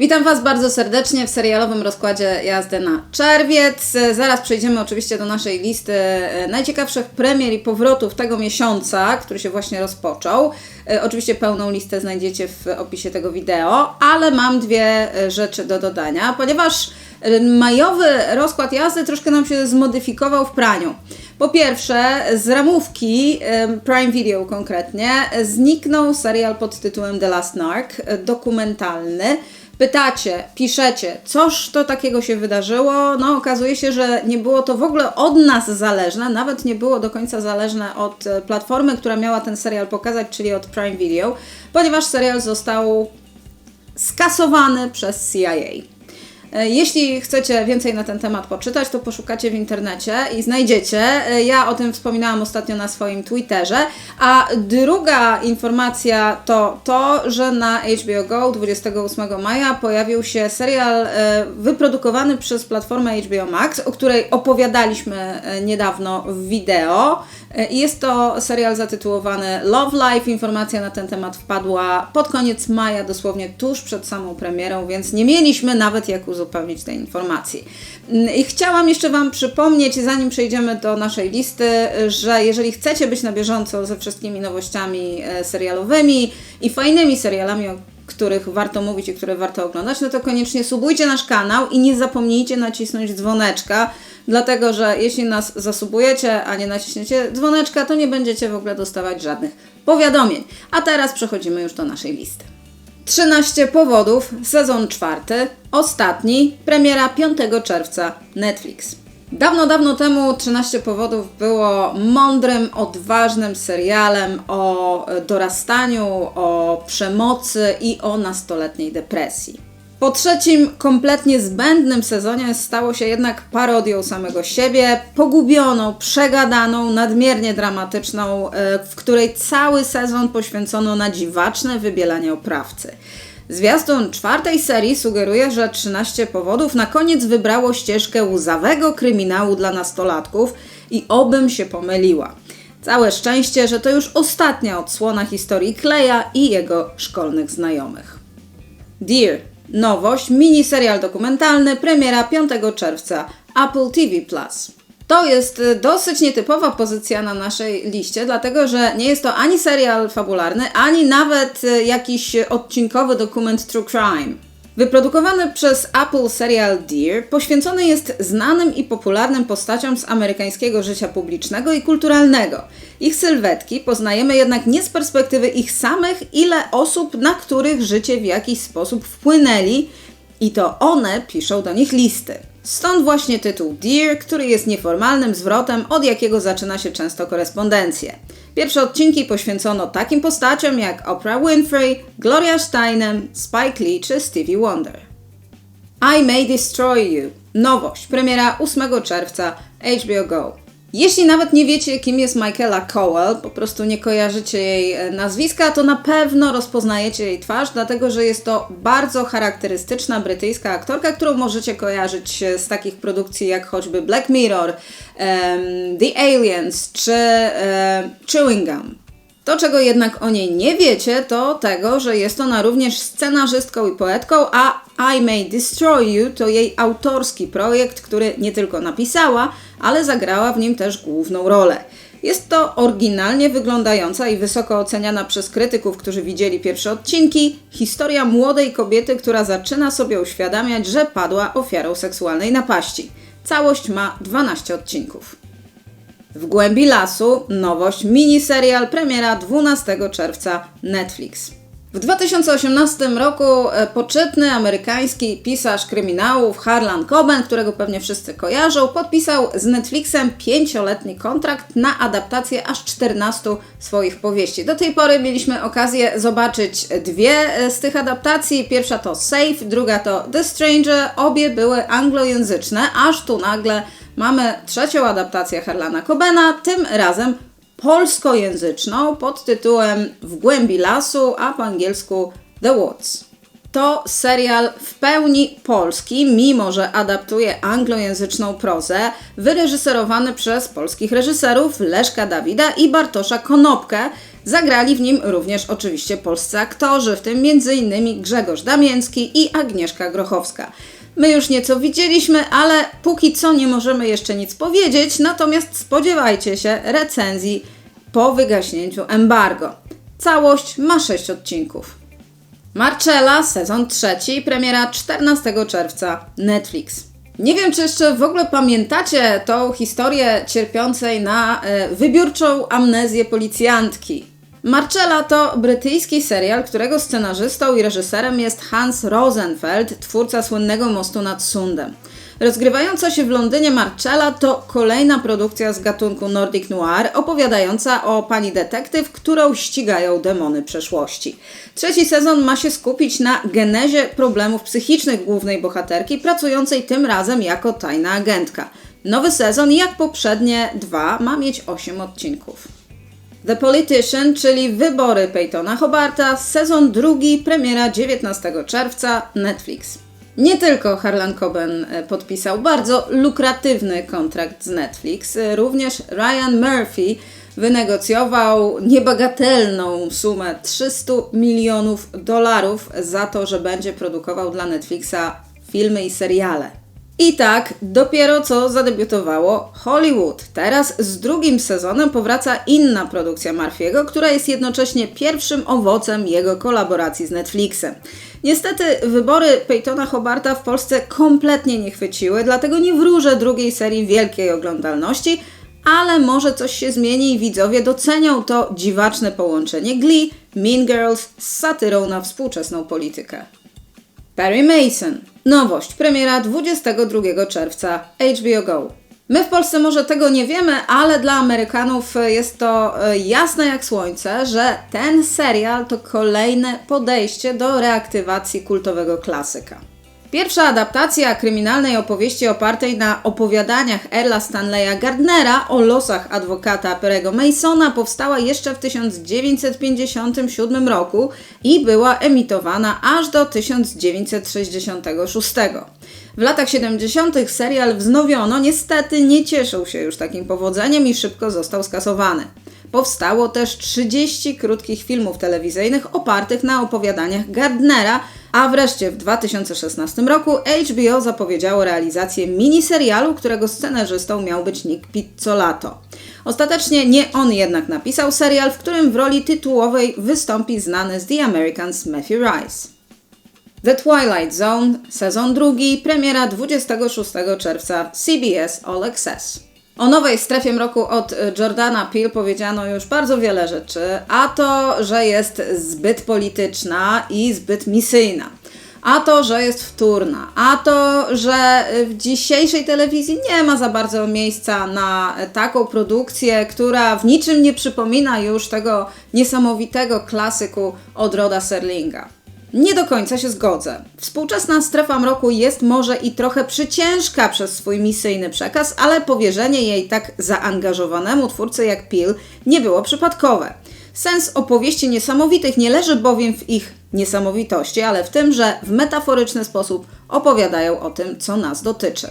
Witam Was bardzo serdecznie w serialowym rozkładzie jazdy na czerwiec. Zaraz przejdziemy oczywiście do naszej listy e, najciekawszych premier i powrotów tego miesiąca, który się właśnie rozpoczął. E, oczywiście pełną listę znajdziecie w opisie tego wideo, ale mam dwie e, rzeczy do dodania, ponieważ majowy rozkład jazdy troszkę nam się zmodyfikował w praniu. Po pierwsze, z ramówki Prime Video konkretnie zniknął serial pod tytułem The Last Narc, dokumentalny pytacie, piszecie, coż to takiego się wydarzyło, no okazuje się, że nie było to w ogóle od nas zależne, nawet nie było do końca zależne od e, platformy, która miała ten serial pokazać, czyli od Prime Video, ponieważ serial został skasowany przez CIA. E, jeśli chcecie więcej na ten temat poczytać, to poszukacie w internecie i znajdziecie. E, ja o tym wspominałam ostatnio na swoim Twitterze. A druga informacja to to, że na HBO Go 28 maja pojawił się serial e, wyprodukowany przez platformę HBO Max, o której opowiadaliśmy niedawno w wideo. I jest to serial zatytułowany Love Life. Informacja na ten temat wpadła pod koniec maja, dosłownie tuż przed samą premierą, więc nie mieliśmy nawet jak uzupełnić tej informacji. I chciałam jeszcze Wam przypomnieć, zanim przejdziemy do naszej listy, że jeżeli chcecie być na bieżąco ze wszystkimi nowościami e, serialowymi i fajnymi serialami, o których warto mówić i które warto oglądać, no to koniecznie subujcie nasz kanał i nie zapomnijcie nacisnąć dzwoneczka, dlatego że jeśli nas zasubujecie, a nie naciśniecie dzwoneczka, to nie będziecie w ogóle dostawać żadnych powiadomień. A teraz przechodzimy już do naszej listy. 13 powodów, sezon czwarty, ostatni, premiera 5 czerwca Netflix. Dawno, dawno temu 13 powodów było mądrym, odważnym serialem o dorastaniu, o przemocy i o nastoletniej depresji. Po trzecim, kompletnie zbędnym sezonie stało się jednak parodią samego siebie, pogubioną, przegadaną, nadmiernie dramatyczną, e, w której cały sezon poświęcono na dziwaczne wybielanie oprawcy. Zwiastun czwartej serii sugeruje, że 13 powodów na koniec wybrało ścieżkę łzawego kryminału dla nastolatków i obym się pomyliła. Całe szczęście, że to już ostatnia odsłona historii Kleja i jego szkolnych znajomych. Dear, nowość, miniserial dokumentalny, premiera 5 czerwca, Apple TV+. To jest y, dosyć nietypowa pozycja na naszej liście, dlatego że nie jest to ani serial fabularny, ani nawet y, jakiś odcinkowy dokument True Crime. Wyprodukowany przez Apple serial Dear poświęcony jest znanym i popularnym postaciom z amerykańskiego życia publicznego i kulturalnego. Ich sylwetki poznajemy jednak nie z perspektywy ich samych, ile osób, na których życie w jakiś sposób wpłynęli i to one piszą do nich listy. Stąd właśnie tytuł Dear, który jest nieformalnym zwrotem, od jakiego zaczyna się często korespondencję. Pierwsze odcinki poświęcono takim postaciom jak Oprah Winfrey, Gloria Steinem, Spike Lee czy Stevie Wonder. I May Destroy You. Nowość. Premiera 8 czerwca HBO Go. Jeśli nawet nie wiecie, kim jest Michaela Cowell, po prostu nie kojarzycie jej e, nazwiska, to na pewno rozpoznajecie jej twarz, dlatego że jest to bardzo charakterystyczna brytyjska aktorka, którą możecie kojarzyć z takich produkcji jak choćby Black Mirror, um, The Aliens czy um, Chewing Gum. To, czego jednak o niej nie wiecie, to tego, że jest ona również scenarzystką i poetką, a I May Destroy You to jej autorski projekt, który nie tylko napisała, ale zagrała w nim też główną rolę. Jest to oryginalnie wyglądająca i wysoko oceniana przez krytyków, którzy widzieli pierwsze odcinki, historia młodej kobiety, która zaczyna sobie uświadamiać, że padła ofiarą seksualnej napaści. Całość ma 12 odcinków. W głębi lasu nowość miniserial premiera 12 czerwca Netflix. W 2018 roku e, poczytny amerykański pisarz kryminałów Harlan Coben, którego pewnie wszyscy kojarzą, podpisał z Netflixem pięcioletni kontrakt na adaptację aż 14 swoich powieści. Do tej pory mieliśmy okazję zobaczyć dwie e, z tych adaptacji. Pierwsza to Safe, druga to The Stranger. Obie były anglojęzyczne, aż tu nagle mamy trzecią adaptację Harlana Cobena, tym razem polskojęzyczną pod tytułem W głębi lasu, a po angielsku The Woods. To serial w pełni polski, mimo że adaptuje anglojęzyczną prozę, wyreżyserowany przez polskich reżyserów Leszka Dawida i Bartosza Konopkę, Zagrali w nim również oczywiście polscy aktorzy, w tym m.in. Grzegorz Damięcki i Agnieszka Grochowska. My już nieco widzieliśmy, ale póki co nie możemy jeszcze nic powiedzieć, natomiast spodziewajcie się recenzji po wygaśnięciu embargo. Całość ma 6 odcinków. Marcella, sezon trzeci, premiera 14 czerwca, Netflix. Nie wiem, czy jeszcze w ogóle pamiętacie tą historię cierpiącej na e, wybiórczą amnezję policjantki. Marcella to brytyjski serial, którego scenarzystą i reżyserem jest Hans Rosenfeld, twórca słynnego mostu nad Sundem. Rozgrywająca się w Londynie Marcella to kolejna produkcja z gatunku Nordic Noir, opowiadająca o pani detektyw, którą ścigają demony przeszłości. Trzeci sezon ma się skupić na genezie problemów psychicznych głównej bohaterki, pracującej tym razem jako tajna agentka. Nowy sezon, jak poprzednie dwa, ma mieć 8 odcinków. The Politician, czyli Wybory Peytona Hobarta, sezon drugi, premiera 19 czerwca, Netflix. Nie tylko Harlan Coben e, podpisał bardzo lukratywny kontrakt z Netflix, e, również Ryan Murphy wynegocjował niebagatelną sumę 300 milionów dolarów za to, że będzie produkował dla Netflixa filmy i seriale. I tak, dopiero co zadebiutowało Hollywood. Teraz z drugim sezonem powraca inna produkcja Murphy'ego, która jest jednocześnie pierwszym owocem jego kolaboracji z Netflixem. Niestety wybory Peytona Hobarta w Polsce kompletnie nie chwyciły, dlatego nie wróżę drugiej serii wielkiej oglądalności, ale może coś się zmieni i widzowie docenią to dziwaczne połączenie Glee, Mean Girls z satyrą na współczesną politykę. Perry Mason. Nowość. Premiera 22 czerwca. HBO Go. My w Polsce może tego nie wiemy, ale dla Amerykanów jest to e, jasne jak słońce, że ten serial to kolejne podejście do reaktywacji kultowego klasyka. Pierwsza adaptacja kryminalnej opowieści opartej na opowiadaniach Erla Stanleya Gardnera o losach adwokata Perego Masona powstała jeszcze w 1957 roku i była emitowana aż do 1966. W latach 70. serial wznowiono, niestety nie cieszył się już takim powodzeniem i szybko został skasowany. Powstało też 30 krótkich filmów telewizyjnych opartych na opowiadaniach Gardnera, a wreszcie w 2016 roku HBO zapowiedziało realizację miniserialu, którego scenarzystą miał być Nick Pizzolato. Ostatecznie nie on jednak napisał serial, w którym w roli tytułowej wystąpi znany z The Americans Matthew Rice. The Twilight Zone, sezon drugi, premiera 26 czerwca, CBS All Access. O nowej strefie mroku od Jordana Peele powiedziano już bardzo wiele rzeczy, a to, że jest zbyt polityczna i zbyt misyjna. A to, że jest wtórna, a to, że w dzisiejszej telewizji nie ma za bardzo miejsca na taką produkcję, która w niczym nie przypomina już tego niesamowitego klasyku od Roda Serlinga. Nie do końca się zgodzę. Współczesna strefa mroku jest może i trochę przyciężka przez swój misyjny przekaz, ale powierzenie jej tak zaangażowanemu twórcy jak Peel nie było przypadkowe. Sens opowieści niesamowitych nie leży bowiem w ich niesamowitości, ale w tym, że w metaforyczny sposób opowiadają o tym, co nas dotyczy.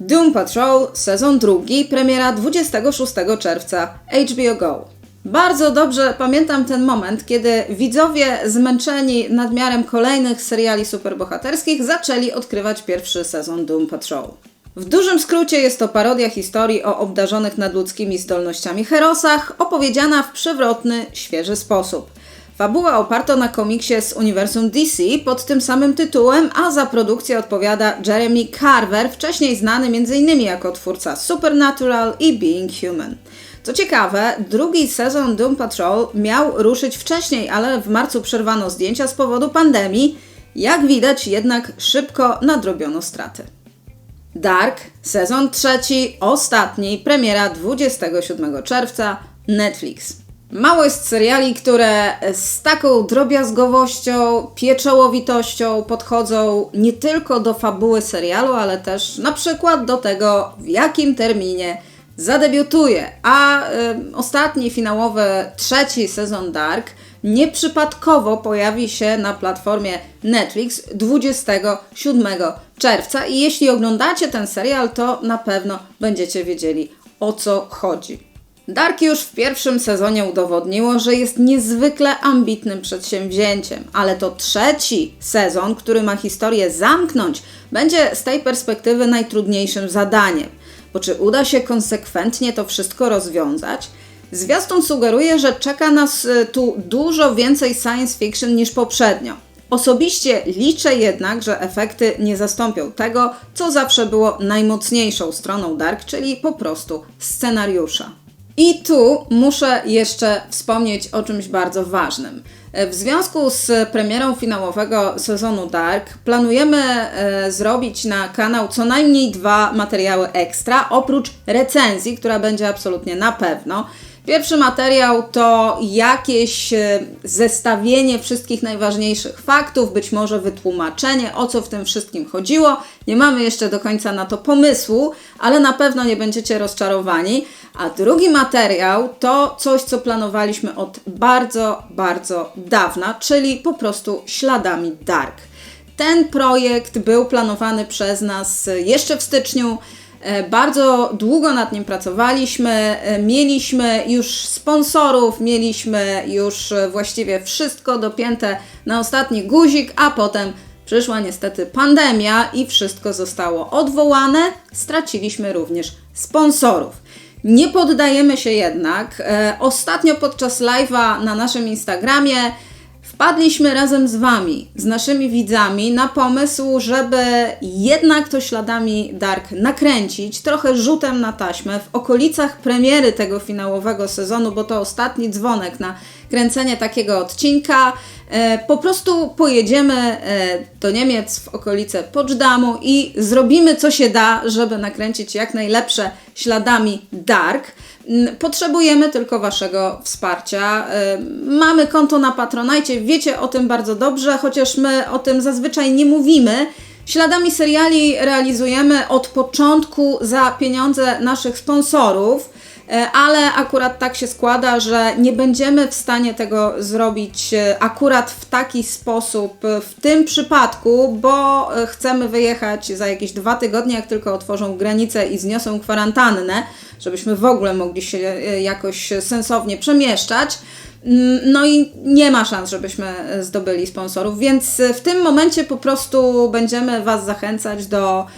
Doom Patrol, sezon drugi, premiera 26 czerwca, HBO Go. Bardzo dobrze pamiętam ten moment, kiedy widzowie zmęczeni nadmiarem kolejnych seriali superbohaterskich zaczęli odkrywać pierwszy sezon Doom Patrol. W dużym skrócie jest to parodia historii o obdarzonych nadludzkimi zdolnościami herosach, opowiedziana w przewrotny, świeży sposób. Fabuła oparta na komiksie z uniwersum DC pod tym samym tytułem, a za produkcję odpowiada Jeremy Carver, wcześniej znany m.in. jako twórca Supernatural i Being Human. Co ciekawe, drugi sezon Doom Patrol miał ruszyć wcześniej, ale w marcu przerwano zdjęcia z powodu pandemii. Jak widać, jednak szybko nadrobiono straty. Dark, sezon trzeci, ostatni, premiera 27 czerwca, Netflix. Mało jest seriali, które z taką drobiazgowością, pieczołowitością podchodzą nie tylko do fabuły serialu, ale też na przykład do tego, w jakim terminie zadebiutuje, a y, ostatni finałowy, trzeci sezon Dark nieprzypadkowo pojawi się na platformie Netflix 27 czerwca i jeśli oglądacie ten serial, to na pewno będziecie wiedzieli o co chodzi. Dark już w pierwszym sezonie udowodniło, że jest niezwykle ambitnym przedsięwzięciem, ale to trzeci sezon, który ma historię zamknąć, będzie z tej perspektywy najtrudniejszym zadaniem. Bo czy uda się konsekwentnie to wszystko rozwiązać? Zwiastun sugeruje, że czeka nas y, tu dużo więcej science fiction niż poprzednio. Osobiście liczę jednak, że efekty nie zastąpią tego, co zawsze było najmocniejszą stroną Dark, czyli po prostu scenariusza. I tu muszę jeszcze wspomnieć o czymś bardzo ważnym. W związku z premierą finałowego sezonu Dark planujemy e, zrobić na kanał co najmniej dwa materiały ekstra, oprócz recenzji, która będzie absolutnie na pewno. Pierwszy materiał to jakieś e, zestawienie wszystkich najważniejszych faktów, być może wytłumaczenie, o co w tym wszystkim chodziło. Nie mamy jeszcze do końca na to pomysłu, ale na pewno nie będziecie rozczarowani. A drugi materiał to coś, co planowaliśmy od bardzo, bardzo dawna, czyli po prostu śladami Dark. Ten projekt był planowany przez nas jeszcze w styczniu. E, bardzo długo nad nim pracowaliśmy, e, mieliśmy już sponsorów, mieliśmy już e, właściwie wszystko dopięte na ostatni guzik, a potem przyszła niestety pandemia i wszystko zostało odwołane. Straciliśmy również sponsorów. Nie poddajemy się jednak. Ostatnio podczas live'a na naszym Instagramie wpadliśmy razem z Wami, z naszymi widzami, na pomysł, żeby jednak to śladami Dark nakręcić, trochę rzutem na taśmę w okolicach premiery tego finałowego sezonu, bo to ostatni dzwonek na kręcenie takiego odcinka. E, po prostu pojedziemy e, do Niemiec w okolice Poczdamu i zrobimy co się da, żeby nakręcić jak najlepsze śladami Dark. Potrzebujemy tylko Waszego wsparcia. Mamy konto na Patronajcie, wiecie o tym bardzo dobrze, chociaż my o tym zazwyczaj nie mówimy. Śladami seriali realizujemy od początku za pieniądze naszych sponsorów. E, ale akurat tak się składa, że nie będziemy w stanie tego zrobić e, akurat w taki sposób w tym przypadku, bo e, chcemy wyjechać za jakieś dwa tygodnie, jak tylko otworzą granice i zniosą kwarantannę, żebyśmy w ogóle mogli się jakoś sensownie przemieszczać. Mm, no i nie ma szans, żebyśmy zdobyli sponsorów, więc w tym momencie po prostu będziemy Was zachęcać do e,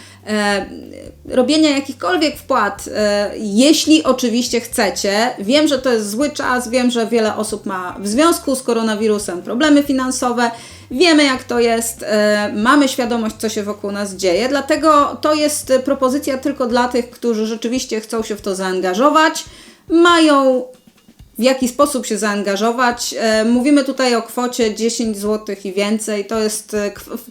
robienia jakichkolwiek wpłat, e, jeśli oczywiście chcecie. Wiem, że to jest zły czas, wiem, że wiele osób ma w związku z koronawirusem problemy finansowe. Wiemy, jak to jest, e, mamy świadomość, co się wokół nas dzieje, dlatego to jest propozycja tylko dla tych, którzy rzeczywiście chcą się w to zaangażować, mają w jaki sposób się zaangażować. E, mówimy tutaj o kwocie 10 zł i więcej. To jest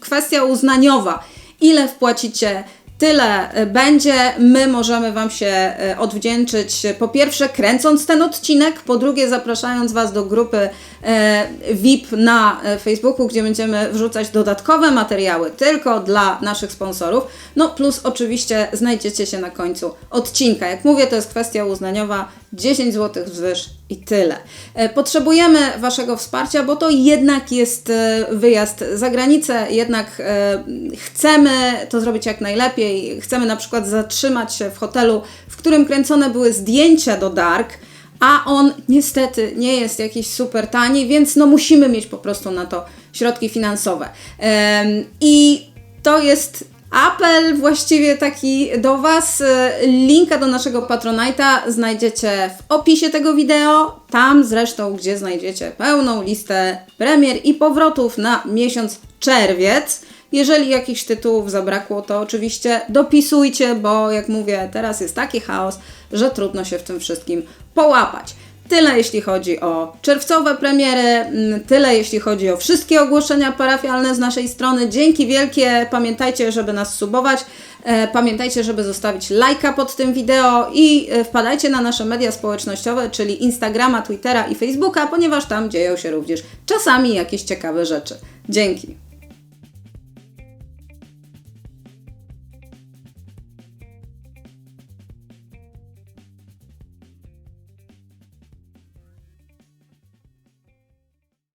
kwestia uznaniowa. Ile wpłacicie tyle e, będzie. My możemy Wam się e, odwdzięczyć po pierwsze kręcąc ten odcinek, po drugie zapraszając Was do grupy e, VIP na Facebooku, gdzie będziemy wrzucać dodatkowe materiały tylko dla naszych sponsorów. No plus oczywiście znajdziecie się na końcu odcinka. Jak mówię, to jest kwestia uznaniowa. 10 zł wzwyż i tyle. Potrzebujemy Waszego wsparcia, bo to jednak jest wyjazd za granicę, jednak chcemy to zrobić jak najlepiej chcemy na przykład zatrzymać się w hotelu, w którym kręcone były zdjęcia do Dark, a on niestety nie jest jakiś super tani, więc no musimy mieć po prostu na to środki finansowe. I to jest apel właściwie taki do Was. Linka do naszego Patronite'a znajdziecie w opisie tego wideo, tam zresztą, gdzie znajdziecie pełną listę premier i powrotów na miesiąc czerwiec. Jeżeli jakichś tytułów zabrakło, to oczywiście dopisujcie, bo jak mówię, teraz jest taki chaos, że trudno się w tym wszystkim połapać. Tyle jeśli chodzi o czerwcowe premiery, mm, tyle jeśli chodzi o wszystkie ogłoszenia parafialne z naszej strony. Dzięki wielkie, pamiętajcie, żeby nas subować, e, pamiętajcie, żeby zostawić lajka pod tym wideo i e, wpadajcie na nasze media społecznościowe, czyli Instagrama, Twittera i Facebooka, ponieważ tam dzieją się również czasami jakieś ciekawe rzeczy. Dzięki.